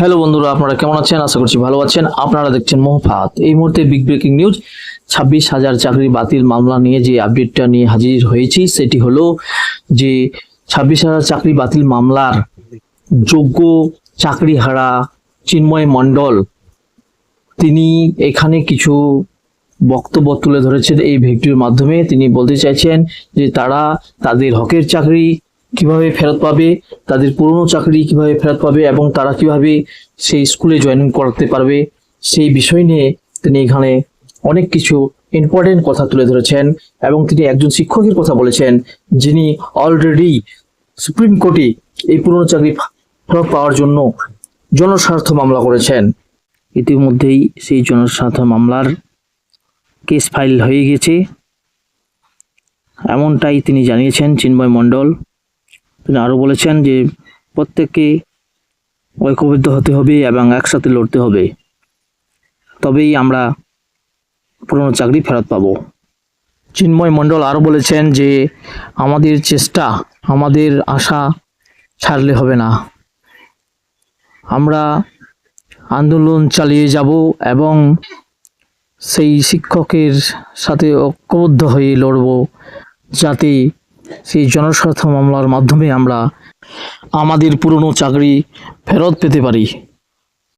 Hello বন্ধুরা, আপনারা কেমন আছেন? আশা করছি ভালো আছেন। আপনারা দেখছেন মোহফাত এই মুহূর্তে বিগ ব্রেকিং নিউজ ছাব্বিশ হাজার চাকরি বাতিল মামলা নিয়ে যে আপডেটটা নিয়ে হাজির হয়েছি, সেটি হলো যে ছাব্বিশ হাজার চাকরি বাতিল মামলার যোগ্য চাকরি হারা চিন্ময় মণ্ডল, তিনি এখানে কিছু বক্তব্য তুলে ধরেছেন এই ভিডিওর মাধ্যমে। তিনি বলতে চাইছেন যে তারা তাদের হকের চাকরি কীভাবে ফেরত পাবে, তাদের পুরনো চাকরি কীভাবে ফেরত পাবে এবং তারা কীভাবে সেই স্কুলে জয়েনিং করাতে পারবে, সেই বিষয় নিয়ে তিনি এখানে অনেক কিছু ইম্পর্টেন্ট কথা তুলে ধরেছেন এবং তিনি একজন শিক্ষকের কথা বলেছেন যিনি অলরেডি সুপ্রিম কোর্টে এই পুরনো চাকরি ফেরত পাওয়ার জন্য জনস্বার্থ মামলা করেছেন। ইতিমধ্যেই সেই জনস্বার্থ মামলার কেস ফাইল হয়ে গেছে। এমনটাই তিনি জানিয়েছেন চিন্ময় মণ্ডল। তিনি আরও বলেছেন যে প্রত্যেককে ঐক্যবদ্ধ হতে হবে এবং একসাথে লড়তে হবে। তবেই আমরা পুরনো চাকরি ফেরত পাবো। চিন্ময় মণ্ডল আরও বলেছেন যে, আমাদের চেষ্টা, আমাদের আশা ছাড়লে হবে না। আমরা আন্দোলন চালিয়ে যাব এবং সেই শিক্ষকের সাথে ঐক্যবদ্ধ হয়ে লড়ব যাতে সেই জনস্বার্থ মামলার মাধ্যমে আমরা আমাদের পুরনো চাকরি ফেরত পেতে পারি।